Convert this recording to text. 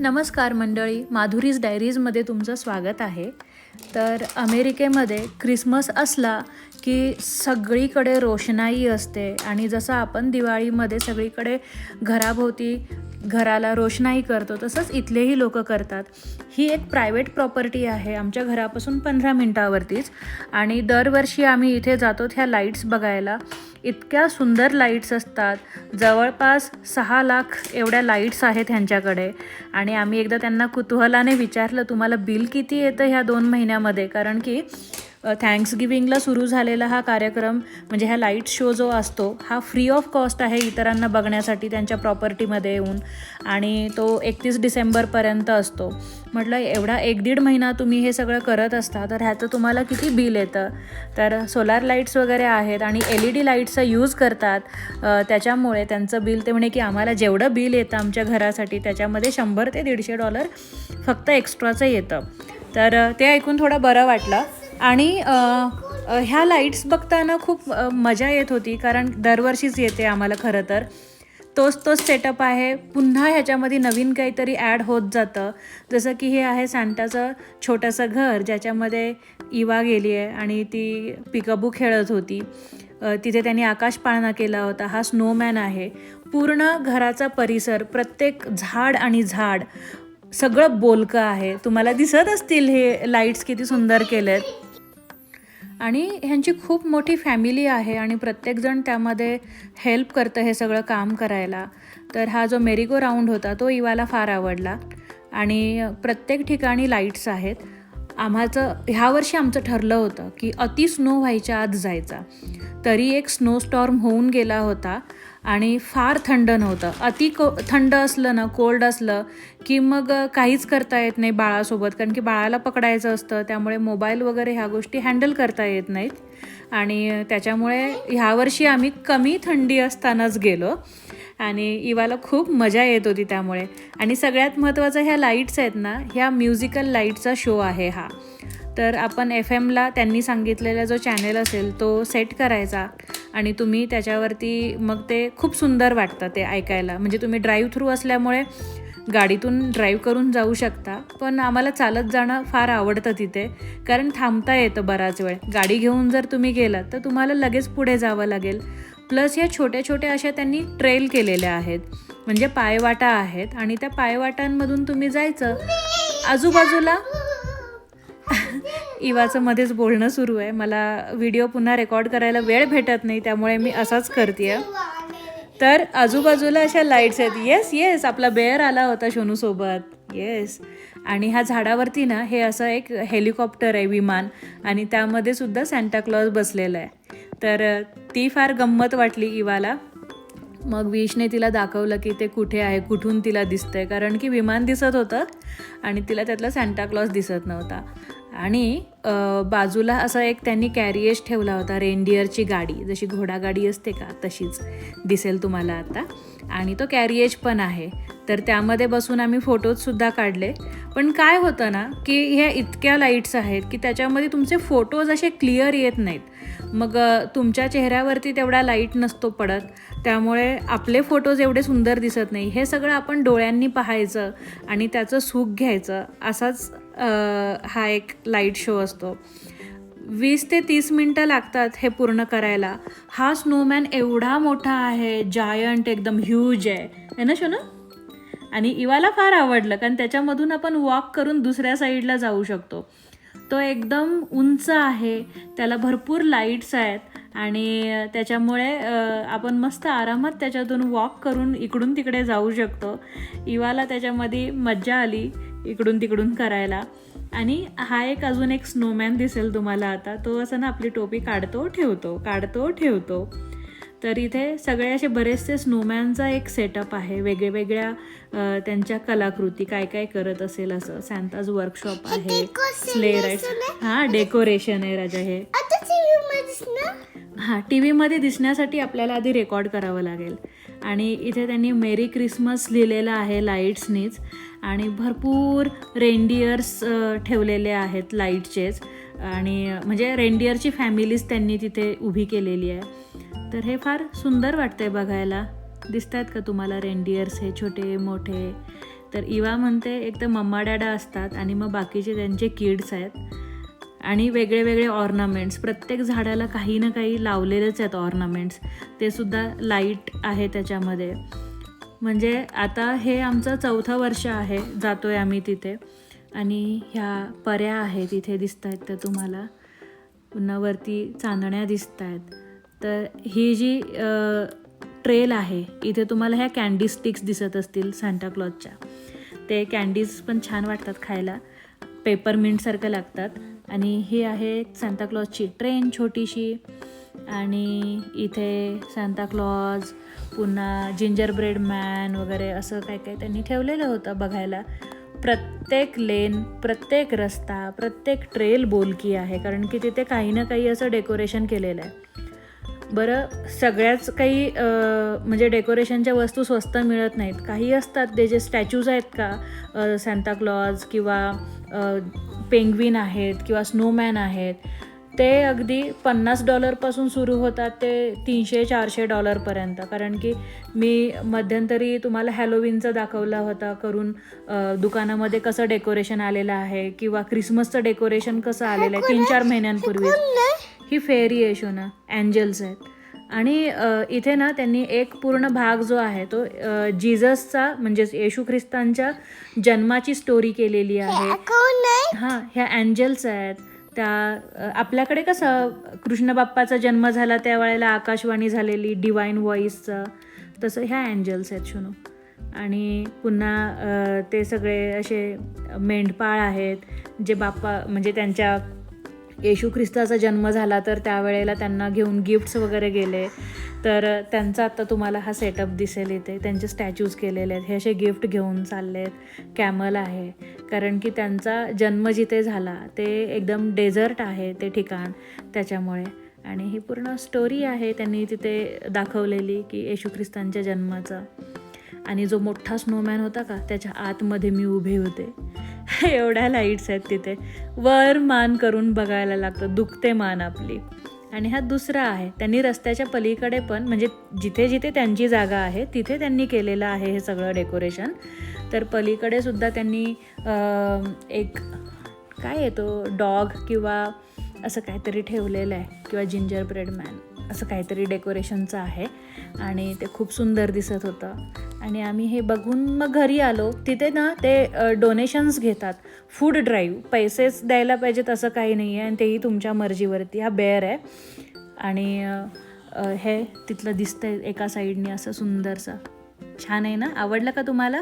नमस्कार मंडळी माधुरीज डायरीजमध्ये तुमचं स्वागत आहे. तर अमेरिकेमध्ये क्रिसमस असला की सगळीकडे रोषणाई असते आणि जसं आपण दिवाळीमध्ये सगळीकडे घराभोवती घराला रोषणाई करतो तसंच इथलेही लोक करतात. ही एक प्रायव्हेट प्रॉपर्टी आहे आमच्या घरापासून पंधरा मिनटावरतीच. आणि दरवर्षी आम्ही इथे जातो ह्या लाईट्स बघायला. इतक्या सुंदर लाईट्स असतात. जवळपास सहा लाख एवढ्या लाईट्स आहेत ह्यांच्याकडे. आणि आम्ही एकदा त्यांना कुतूहलाने विचारलं तुम्हाला बिल किती येतं ह्या दोन महिन्यामध्ये? कारण की थँक्स गिविंगला सुरू झालेला हा कार्यक्रम म्हणजे हा लाइट शो जो असतो हा फ्री ऑफ कॉस्ट आहे इतरांना बघण्यासाठी त्यांच्या प्रॉपर्टीमध्ये येऊन. आणि तो एकतीस डिसेंबरपर्यंत असतो. म्हटलं एवढा एक दीड महिना तुम्ही हे सगळं करत असता तर ह्याचं तुम्हाला किती बिल येतं? तर सोलार लाईट्स वगैरे आहेत आणि एल ई डी लाईट्सचा यूज करतात. त्याच्यामुळे त्यांचं बिल ते म्हणे की आम्हाला जेवढं बिल येतं आमच्या घरासाठी त्याच्यामध्ये शंभर ते दीडशे डॉलर फक्त एक्स्ट्राचं येतं. तर ते ऐकून थोडं बरं वाटलं. आणि ह्या लाईट्स बघताना खूप मजा येत होती कारण दरवर्षीच येते आम्हाला खरं तर. तोच तोच सेटअप आहे. पुन्हा ह्याच्यामध्ये नवीन काहीतरी ॲड होत जातं. जसं की हे आहे सांताचं छोटंसं घर ज्याच्यामध्ये इवा गेली आहे आणि ती पिकबू खेळत होती. तिथे त्यांनी आकाश पाळणा केला होता. हा स्नोमॅन आहे. पूर्ण घराचा परिसर प्रत्येक झाड आणि झाड सगळं बोलकं आहे. तुम्हाला दिसत असतील हे लाईट्स किती सुंदर केलेत. आणि ह्यांची खूप मोठी फॅमिली आहे आणि प्रत्येकजण त्यामध्ये हेल्प करतं हे सगळं काम करायला. तर हा जो मेरीगो राऊंड होता तो इवाला फार आवडला. आणि प्रत्येक ठिकाणी लाईट्स आहेत. आम्हाचं ह्या वर्षी आमचं ठरलं होतं की अति स्नो व्हायच्या आत जायचा. तरी एक स्नो स्टॉर्म होऊन गेला होता. आणि फार थंड नव्हतं. अति को थंड असलं ना कोल्ड असलं की मग काहीच करता येत नाही बाळासोबत. कारण की बाळाला पकडायचं असतं त्यामुळे मोबाईल वगैरे ह्या गोष्टी हँडल करता येत नाहीत. आणि त्याच्यामुळे ह्यावर्षी आम्ही कमी थंडी असतानाच गेलो. आणि इवाला खूप मजा येत होती त्यामुळे. आणि सगळ्यात महत्त्वाचं ह्या लाईट्स आहेत ना ह्या म्युझिकल लाईटचा शो आहे हा. तर आपण एफ एमला त्यांनी सांगितलेला जो चॅनेल असेल तो सेट करायचा. आणि तुम्ही त्याच्यावरती मग ते खूप सुंदर वाटतं ते ऐकायला. म्हणजे तुम्ही ड्राईव्ह थ्रू असल्यामुळे गाडीतून ड्राईव्ह करून जाऊ शकता. पण आम्हाला चालत जाणं फार आवडतं तिथे. कारण थांबता येतं बराच वेळ. गाडी घेऊन जर तुम्ही गेलात तर तुम्हाला लगेच पुढे जावं लागेल. प्लस या छोट्या छोट्या अशा त्यांनी ट्रेल केलेल्या आहेत. म्हणजे पायवाटा आहेत आणि त्या पायवाटांमधून तुम्ही जायचं आजूबाजूला इवाचं मध्येच बोलणं सुरू आहे. मला व्हिडिओ पुन्हा रेकॉर्ड करायला वेळ भेटत नाही त्यामुळे मी असाच करते तर आजूबाजूला अशा लाईट्स आहेत. येस येस आपला बेअर आला होता सोनूसोबत येस आणि ह्या झाडावरती ना हे असं एक हेलिकॉप्टर आहे विमान आणि त्यामध्ये सुद्धा सॅन्टाक्लॉज बसलेलं आहे. तर ती फार गंमत वाटली इवाला. मग विशने तिला दाखवलं की ते कुठे आहे कुठून तिला दिसतंय. कारण की विमान दिसत होतं आणि तिला त्यातला सॅन्टाक्लॉज दिसत नव्हता. आणि बाजूला असा एक त्यांनी कॅरिएज ठेवला होता रेनडिअरची गाडी. जशी घोडागाडी असते का तशीच दिसेल तुम्हाला आता. आणि तो कॅरिएज पण आहे. तर त्यामध्ये बसून आम्ही फोटोजसुद्धा काढले. पण काय होतं ना की ह्या इतक्या लाईट्स आहेत की त्याच्यामध्ये तुमचे फोटोज असे क्लिअर येत नाहीत. मग तुमच्या चेहऱ्यावरती तेवढा लाइट नसतो पडत. त्यामुळे आपले फोटोज एवढे सुंदर दिसत नाही. हे सगळं आपण डोळ्यांनी पाहायचं आणि त्याचं सुख घ्यायचं असाच हा एक लाइट शो असतो. वीस ते तीस मिनटं लागतात हे पूर्ण करायला. हा स्नोमॅन एवढा मोठा आहे जायंट एकदम ह्यूज आहे. है ना शोना? आणि इवाला फार आवडलं कारण त्याच्यामधून आपण वॉक करून दुसऱ्या साईडला जाऊ शकतो. तो एकदम उंच आहे त्याला भरपूर लाईट्स आहेत आणि त्याच्यामुळे आपण मस्त आरामात त्याच्यातून वॉक करून इकडून तिकडे जाऊ शकतो. इवाला त्याच्यामध्ये मज्जा आली. इकडून तिकडून करायला. आणि हा एक अजून एक स्नोमॅन दिसेल तुम्हाला आता. तो असं ना आपली टोपी काढतो ठेवतो काढतो ठेवतो. तर इथे सगळे असे बरेचसे स्नोमॅनचा एक सेटअप आहे. वेगळे वेगळ्या त्यांच्या कलाकृती काय काय करत असेल असं. सॅन्ताज वर्कशॉप आहे. स्ले राईट्स हां डेकोरेशन आहे राजा हे. हां टी व्हीमध्ये दिसण्यासाठी आपल्याला आधी रेकॉर्ड करावं लागेल. आणि इथे त्यांनी मेरी क्रिसमस लिहिलेलं आहे लाईट्सनीच आणि भरपूर रेंडियर्स ठेवलेले आहेत लाईटचेच आणि म्हणजे रेंडियरची फॅमिलीज त्यांनी तिथे उभी केलेली आहे. तर हे फार सुंदर वाटतंय बघायला. दिसत आहेत का तुम्हाला रेंडियर्स हे छोटे मोठे? तर इवा म्हणते एक तर मम्मा डॅडा असतात आणि मग बाकीचे त्यांचे किड्स आहेत. आणि वेगळे वेगळे ऑर्नामेंट्स प्रत्येक झाडाला काही ना काही लावलेलेच आहेत ऑर्नामेंट्स ते सुद्धा लाइट आहे त्याच्यामध्ये. म्हणजे आता हे आमचं चौथं वर्ष आहे जातो आहे आम्ही तिथे. आणि ह्या पर्या आहेत इथे दिसत आहेत त्या तुम्हाला. पुन्हा वरती चांदण्या दिसत आहेत तर ही जी ट्रेल आहे इथे तुम्हाला ह्या कॅन्डी स्टिक्स दिसत असतील सांताक्लॉजच्या ते कॅन्डीज पण छान वाटतात खायला. पेपरमिंटसारखं लागतात. आणि ही आहे सांताक्लॉजची ट्रेन छोटीशी आणि इथे सांताक्लॉज पुन्हा जिंजर ब्रेड मॅन वगैरे असं काय काय त्यांनी ठेवलेलं होतं बघायला. प्रत्येक लेन प्रत्येक रस्ता प्रत्येक ट्रेल बोलकी आहे कारण की तिथे काही ना काही असं डेकोरेशन केलेलं आहे. बरं सगळ्याच काही म्हणजे डेकोरेशनच्या वस्तू स्वस्त मिळत नाहीत. काही असतात ते जे स्टॅच्यूज आहेत का? सांताक्लॉज किंवा पेंग्विन आहेत किंवा स्नोमॅन आहेत ते अगदी पन्नास डॉलरपासून सुरू होतात ते तीनशे चारशे डॉलरपर्यंत. कारण की मी मध्यंतरी तुम्हाला हॅलोविनचं दाखवला होता करून दुकानामध्ये कसं डेकोरेशन आलेलं आहे किंवा क्रिसमसचं डेकोरेशन कसं आलेलं आहे तीन चार महिन्यांपूर्वी. ही फेरी आहे शोना अँजल्स आहेत. आणि इथे ना त्यांनी एक पूर्ण भाग जो आहे तो जिजसचा म्हणजेच येशू ख्रिस्तांच्या जन्माची स्टोरी केलेली आहे. हां ह्या अँजल्स आहेत. त्या आपल्याकडे कसं कृष्ण बाप्पाचा जन्म झाला त्यावेळेला आकाशवाणी झालेली डिवाईन व्हॉईसचं तसं ह्या अँजल्स आहेत शोनू. आणि पुन्हा ते सगळे असे मेंढपाळ आहेत जे बाप्पा म्हणजे त्यांच्या येशू ख्रिस्ताचा जन्म झाला तर त्यावेळेला त्यांना घेऊन गिफ्ट्स वगैरे गेले. तर त्यांचा आता तुम्हाला हा सेटअप दिसेल इथे. त्यांचे स्टॅच्यूज केलेले आहेत. हे असे गिफ्ट घेऊन चालले आहेत कॅमल आहे. कारण की त्यांचा जन्म जिथे झाला ते एकदम डेझर्ट आहे ते ठिकाण त्याच्यामुळे. आणि ही पूर्ण स्टोरी आहे त्यांनी तिथे दाखवलेली की येशू ख्रिस्तांच्या जन्माचं. आणि जो मोठा स्नोमॅन होता का त्याच्या आतमध्ये मी उभे होते. एवढ्या लाईट्स आहेत तिथे. वर मान करून बघायला लागतं दुखते मान आपली. आणि हा दुसरा आहे. त्यांनी रस्त्याच्या पलीकडे पण म्हणजे जिथे जिथे त्यांची जागा आहे तिथे त्यांनी केलेलं आहे हे सगळं डेकोरेशन तर पलीकडे सुद्धा त्यांनी एक काय येतो डॉग किंवा असं काहीतरी ठेवलेलं आहे किंवा जिंजर ब्रेड मॅन असं काहीतरी डेकोरेशनचं आहे आणि ते खूप सुंदर दिसत होतं. आणि आम्ही हे बघून मग घरी आलो. तिथे ना ते डोनेशन्स घेतात. फूड ड्राईव्ह पैसेच द्यायला पाहिजेत असं काही नाही आहे आणि तेही तुमच्या मर्जीवरती. हा बेअर आहे. आणि हे तिथलं दिसतंय एका साईडने असं सुंदरसं. छान आहे ना? आवडलं का तुम्हाला?